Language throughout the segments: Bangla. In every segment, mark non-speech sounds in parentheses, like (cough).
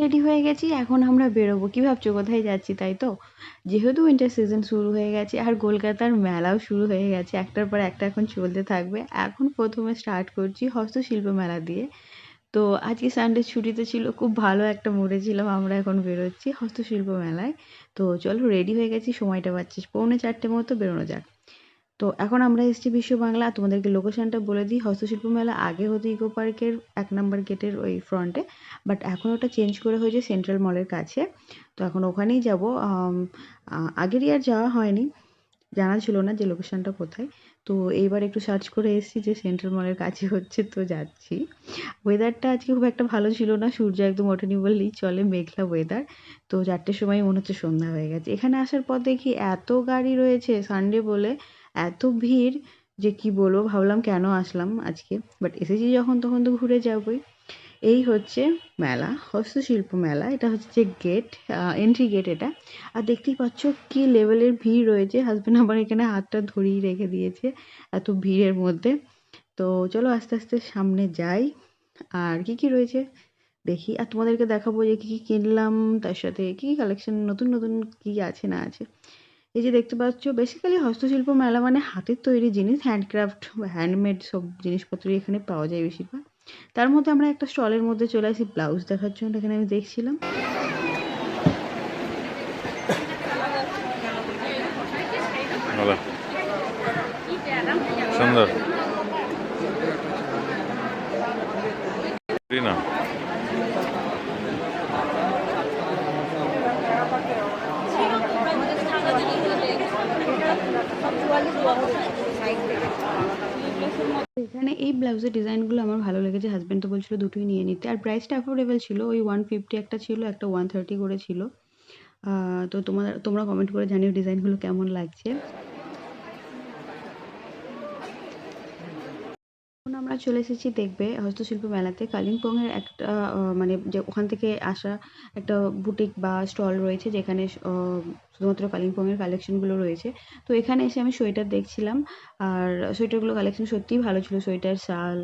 রেডি হয়ে গেছি, এখন আমরা বেরোবো। কি ভাবছ, কোথায় যাচ্ছি তাই তো? যেহেতু উইন্টার সিজন শুরু হয়ে গেছে আর কলকাতার মেলাও শুরু হয়ে গেছে, একটার পর একটা এখন চলতে থাকবে। এখন প্রথমে স্টার্ট করছি হস্তশিল্প মেলা দিয়ে। তো আজকে সানডে ছুটিতে ছিল, খুব ভালো একটা মুডে ছিলাম, আমরা এখন বেরোচ্ছি হস্তশিল্প মেলায়। তো চলো রেডি হয়ে গেছি, সময়টা পাচ্ছিস পৌনে চারটে মতো বেরোনো যাক। তো এখন আমরা এসেছি বিশ্ব বাংলা, তোমাদেরকে লোকেশনটা বলে দিই। হস্তশিল্প মেলা আগে হতো ইকো পার্কের এক নম্বর গেটের ওই ফ্রন্টে বাট এখন ওটা চেঞ্জ করে হয়েছে সেন্ট্রাল মলের কাছে। তো এখন ওখানেই যাব আগেরই আর যাওয়া হয়নি। জানা ছিল না যে লোকেশনটা কোথায়। তো এইবার একটু সার্চ করে এসেছি যে সেন্ট্রাল মলের কাছে হচ্ছে, তো যাচ্ছি। ওয়েদারটা আজকে খুব একটা ভালো ছিল না। সূর্য একদম ওঠেনি বললেই চলে মেঘলা ওয়েদার তো চারটের সময় মনে হচ্ছে সন্ধ্যা হয়ে গেছে। এখানে আসার পর দেখি এত গাড়ি রয়েছে সানডে বলে এত ভিড়। যে কি বলব, ভাবলাম কেন আসলাম আজকে? বাট এসেছি যখন তখন তো ঘুরে যাবই। এই হচ্ছে মেলা, হস্তশিল্প মেলা। এটা হচ্ছে যে গেট এন্ট্রি গেট এটা। আর দেখতেই পাচ্ছ কি লেভেলের ভিড় রয়েছে। হাজব্যান্ড আমার এখানে হাতটা ধরিয়ে রেখে দিয়েছে এত ভিড়ের মধ্যে। তো চলো আস্তে আস্তে সামনে যাই। আর কি কি রয়েছে? দেখি। আর তোমাদেরকে দেখাবো যে কী কী কিনলাম, তার সাথে কী কী কালেকশন নতুন নতুন কী আছে, না আছে। এই যে দেখতে পাচ্ছ বেসিক্যালি হস্তশিল্প মেলা মানে হাতের তৈরি জিনিস হ্যান্ডক্রাফট হ্যান্ডমেড সব জিনিসপত্রই এখানে পাওয়া যায় বেশিরভাগ। তার মধ্যে আমরা একটা স্টলের মধ্যে চলে আসি ব্লাউজ দেখার জন্য, এখানে আমি দেখছিলাম সুন্দর না এখানে এই ব্লাউজের ডিজাইনগুলো আমার ভালো লেগেছে। হাজব্যান্ড তো বলছিল দুটোই নিয়ে নিতে। আর প্রাইসটা অ্যাফোর্ডেবল ছিল। ওই ওয়ান ফিফটি একটা ছিল, একটা ওয়ান থার্টি করে ছিল। তো তোমার, তোমরা কমেন্ট করে জানিও ডিজাইনগুলো কেমন লাগছে এখন আমরা চলে এসেছি দেখবে হস্তশিল্প মেলাতে। কালিম্পংয়ের একটা মানে যে ওখান থেকে আসা একটা বুটিক বা স্টল রয়েছে যেখানে শুধুমাত্র কালিম্পংয়ের কালেকশনগুলো রয়েছে। তো এখানে এসে আমি সোয়েটার দেখছিলাম আর সোয়েটারগুলো কালেকশন সত্যিই ভালো ছিল। সোয়েটার, শাল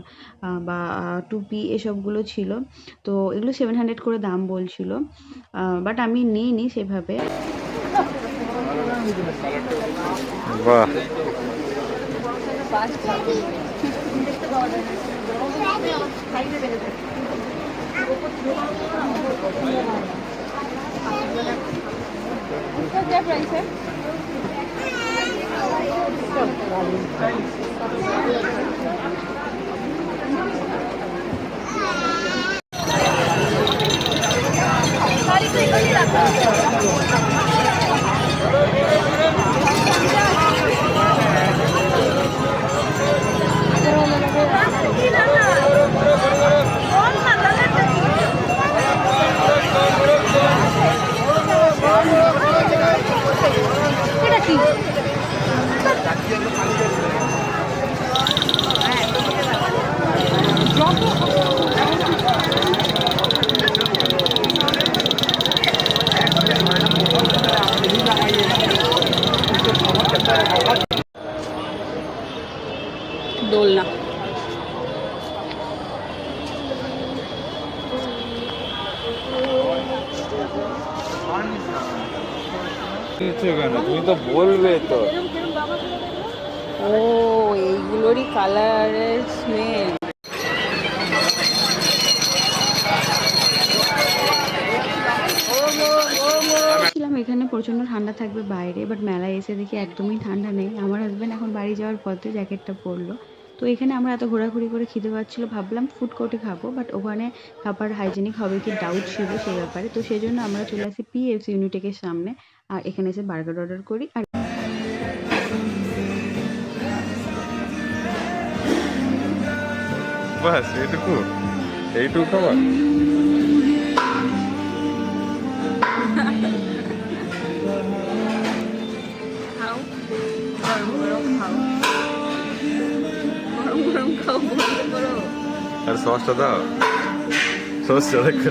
বা টুপি এসবগুলো ছিল। তো এগুলো সেভেন হান্ড্রেড করে দাম বলছিল। বাট আমি নিইনি সেভাবে। বাহ। क्या प्राइस है सारी Gracias. কিছু কেন? তুমি তো বলবে তো। ও এইগুলোরই কালারের স্মেল এখানে প্রচণ্ড ঠান্ডা থাকবে বাইরে বাট মেলায় এসে দেখি একদমই ঠান্ডা নেই। আমার হাজব্যান্ড এখন বাড়ি যাওয়ার পথে জ্যাকেটটা পরলো। তো এখানে আমরা এত ঘোরাঘুরি করে খিদে পাচ্ছিলো, ভাবলাম ফুড কোর্টে খাব বাট ওখানে খাবার হাইজেনিক হবে কি ডাউট ছিল সেই ব্যাপারে। তো সেই জন্য আমরা চলে আসি পিএফসি ইউনিটেকের সামনে, আর এখানে এসে বার্গার অর্ডার করি, আর বাস, এইটুকু? এইটুকু খাবার? (laughs) আর সসটা দাও। সসটা দেখো